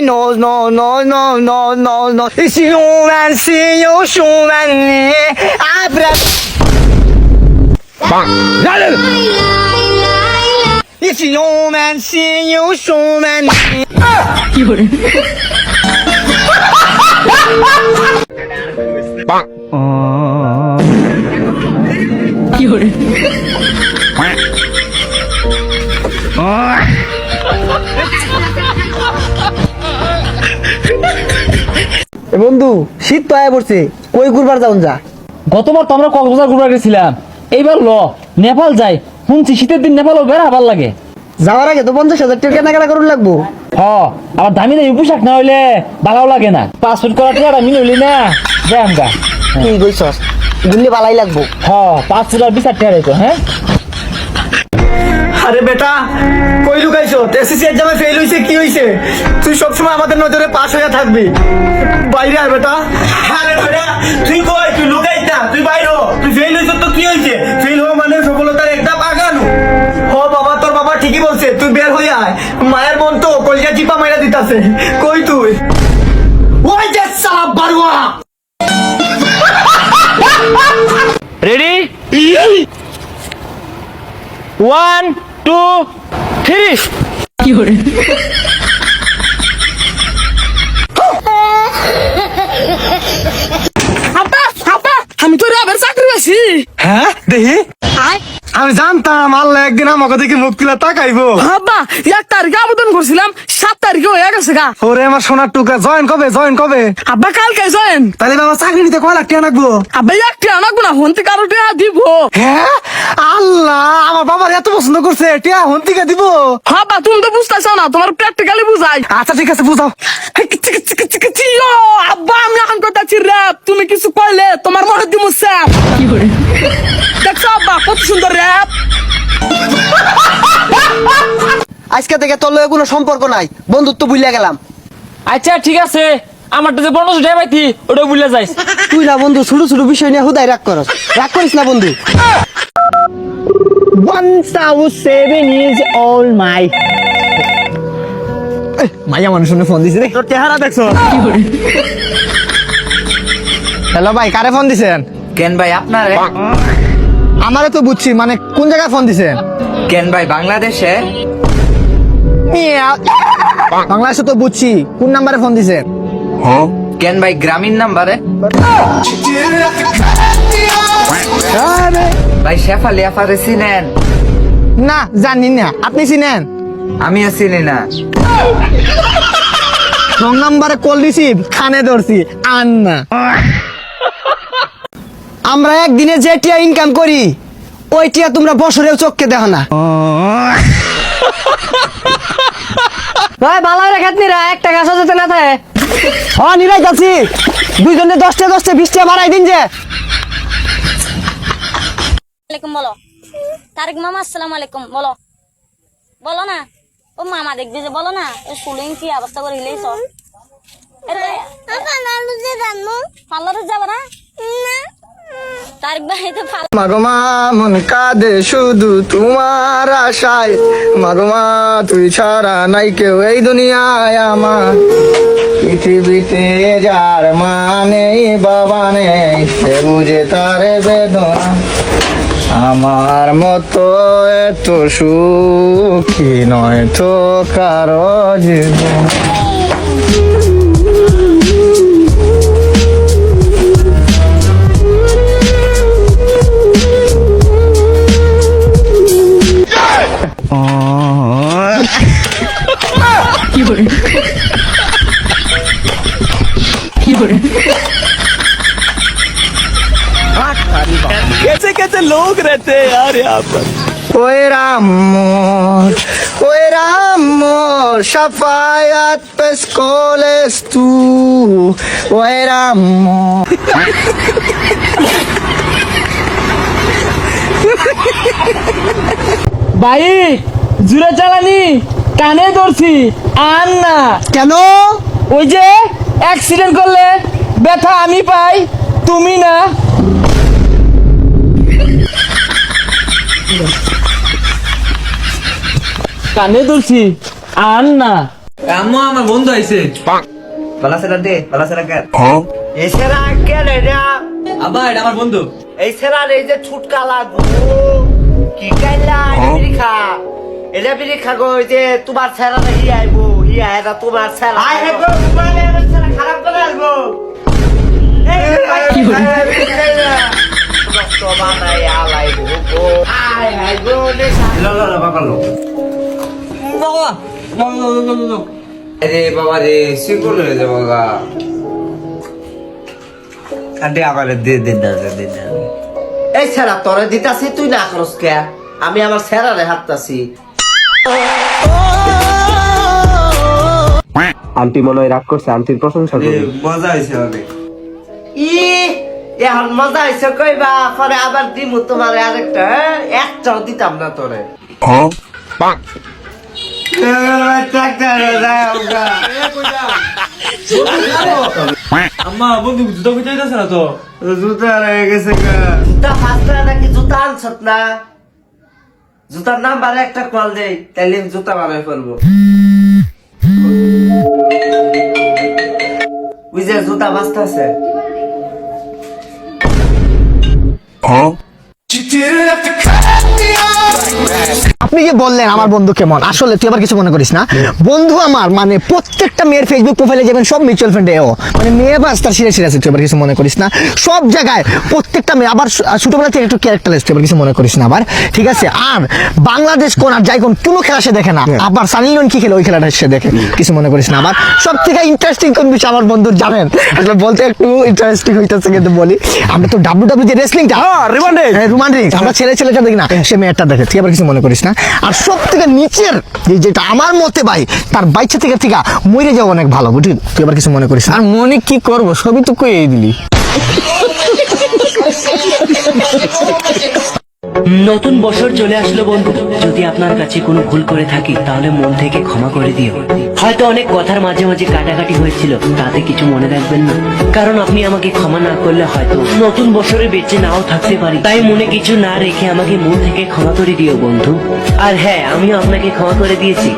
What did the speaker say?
no no no no no no no It's you and see you show and I see you. এ বন্ধু শীত তো আয় পড়ছে। কই ঘুরবার যাও যা? গতবার তো আমরা কক্সবাজার ঘুরে গেছিলাম। এইবার ল নেপাল যাই। শুনছি শীতের দিন নেপালও বেড়া ভালো লাগে। যাওয়ার আগে তো পঞ্চাশ হাজার টাকা কেনাকাটা করুন লাগবো। হ আবার দামি দামি পোশাক না হইলে ভালো লাগে না। পাসপোর্ট করা টিয়াটা মিল হইলি না যাই আমগা। কি কইছস? বালাই লাগবো। হ পাসপোর্ট আর বিচার টিয়া রইতো হ্যাঁ? আরে বেটা কই লুকাইছো? এসএসসি এক্সামে ফেল হইছে কি হইছে? তুই সবসময় আমাদের নজরে পাস হয়ে থাকবি। বাইরে আয় বেটা। আরে বেটা তুই কই দিতাছে কই তুই? ওই যে সালা Barua. Ready one two three আমি তো র্যাবের চাকরি পাইছি। হ্যাঁ দেখি আমি জানতাম আল্লাহ একদিন আমাকে দেখে মুখ তুলে তাকাইবো। আব্বা এক তারিখে আবেদন করছিলাম সাত তারিখে হয়ে গেছে গা। ওরে আমার সোনার টুকা জয়েন কবে জয়েন কবে? আব্বা কালকে জয়েন। তাহলে বাবা চাকরি নিতে কয় লাখ টাকা লাগবো? আব্বা একটি আনাকবো না হন্তি কারও টিয়া দিব। হ্যাঁ? আল্লাহ আমার বাবার এত পছন্দ করছে টিয়া হন্তিকে দিব? আব্বা তুমি তো বুঝতেছ না তোমার প্র্যাকটিক্যালি বুঝাই। আচ্ছা ঠিক আছে বুঝাও। আব্বা আমি এখন কথা র্যাপ তুমি কিছু কইলে তোমার মনে দিব স্যাপ। দেখছ কত সুন্দর র্যাপ আজকে থেকে তোর লগে কোনো সম্পর্ক নাই। বন্ধুত্ব ভুলিয়া গেলাম। আচ্ছা ঠিক আছে। আমারটা যে পাইতি ওটা বুঝলে যাইস। তুই না বন্ধু ছোট ছোট বিষয় নিয়ে হুদায় রাগ করস। রাগ করিস না বন্ধু। Seven years মাইয়া মানুষ শুনে ফোন দিছে রে। তোর চেহারা দেখছ? হ্যালো ভাই কারে ফোন দিছেন? কেন ভাই আপনার? আমারে তো বুঝছি মানে কোন জায়গায় ফোন দিছে? কেন ভাই বাংলাদেশে? বাংলাদেশে তো বুঝছি কোন নাম্বারে ফোন দিছেন কেন ভাই গ্রামীণ নাম্বারে ভাই শেফালি আফারে চিনেন? না জানি না আপনি চিনেন? আমিও চিনি না। রং নাম্বারে কল রিসিভ খানে ধরছি আন না। আমরা একদিনে যে টিয়া ইনকাম করি ওই টিয়া তোমরা বছরেও চোখকে দেখো না। ভাই ভালো একটা গাছ যেতে না থাকে। হ নিরাই যাচ্ছি। দুইজনে দশটা দশটা বিশটা বাড়াই দিন যে। আলাইকুম বলো। তারেক মামা আসসালামু আলাইকুম বলো। বলো না। ও মামা দেখবি যে বলো না। ও শুলিং কি অবস্থা করে হিলেইছ পার্লারে যাব না? কাঁদে শুধু তোমার আশায়। তুই এই দুনিয়ায় আমার। পৃথিবীতে যার মানে নেই বুঝে তার আমার মতো এত সুখী নয় তো কারও জীবন। कैसे कैसे लोग रहते हैं यार यहाँ पर ওই রাম মোর ওই রাম মোর সাফায়াত পেস কোলেস তু ওই রাম মোর ভাই জুড়ে চালানি কানে ধরছি আর না কেন ওই যে অ্যাক্সিডেন্ট করলে ব্যথা আমি পাই তুমি না। কানে ধরছি আর না। আম্মু আমার বন্ধু আইছে। দে কে এই সেরা কেন এটা আব্বা এটা আমার বন্ধু। এই সেরা এই যে ছুটকা লাগবো কি কাইলা বিড়ি খা এটা বিড়ি খা গো যে তোমার সেরা হি আইবো হি আইরা তোমার সেরা। আই আইবো তোমার। আরে বাবা রে সিকুল হয়ে যাব গা আরে আবার দে দে না দে দে না এই সেরা তোরে দিতাছি তুই না করস কে আমি আমার সেরারে হাঁটতাছি আন্টি মনে হয় রাগ করছে আন্টির প্রশংসা করি মজা হয়েছে অনেক। ই এখন মজা হয়েছে কইবা পরে আবার দিমু তোমার আরেকটা হ্যাঁ? একটাও দিতাম না তোরে। আম্মা বন্ধু জুতো না তো? জুতা রয়ে গেছে গা। জুতা নাকি জুতা আনছত না? জুতার নাম্বারে একটা কল দেই তাইলে জুতা বানাই ফেলব। ওই যে জুতা বাস্তা আছে যে বললেন আমার বন্ধু কেমন? আসলে তুই আবার কিছু মনে করিস না। বন্ধু আমার মানে প্রত্যেকটা মেয়ের ফেসবুক প্রোফাইলে যাবেন সব মিউচুয়াল ফান্ডে ও। মানে মেয়ে বাস তার তুই আবার কিছু মনে করিস না। সব জায়গায় প্রত্যেকটা মেয়ে আবার ছোটবেলা থেকে একটু তুই আবার কিছু মনে করিস না আবার। ঠিক আছে? আর বাংলাদেশ কোন আর যাই কোন কোনো খেলা সে দেখে না। আবার সানি কি খেলে ওই খেলাটা সে দেখে। কিছু মনে করিস না আবার। সব থেকে ইন্টারেস্টিং কোন বিষয় আমার বন্ধুর জানেন? আসলে বলতে একটু ইন্টারেস্টিং হইতেছে কিন্তু বলি। আমরা তো ডাব্লিউ ডাব্লিউ যে রেসলিংটা রিমান্ডিং রিমান্ডিং আমরা ছেলে ছেলেটা দেখি না সে মেয়েটা দেখে। তুই আবার কিছু মনে করিস না? আর সব থেকে নিচের যে যেটা আমার মতে ভাই, তার বাইচা থেকে থেকে মরে যাওয়া অনেক ভালো, বুঝলি? তুই এবার কিছু মনে করিস আর মনে কি করব? সবই তো কই দিলি। নতুন বছর চলে আসলো বন্ধু। যদি আপনার কাছে কোনো ভুল করে থাকি, তাহলে মন থেকে ক্ষমা করে দিও। হয়তো অনেক কথার মাঝে মাঝে কাটাকাটি হয়েছিল, তাতে কিছু মনে রাখবেন না। কারণ আপনি আমাকে ক্ষমা না করলে হয়তো নতুন বছরে বেঁচে নাও থাকতে পারি। তাই মনে কিছু না রেখে আমাকে মন থেকে ক্ষমা করে দিও বন্ধু। আর হ্যাঁ আমিও আপনাকে ক্ষমা করে দিয়েছি।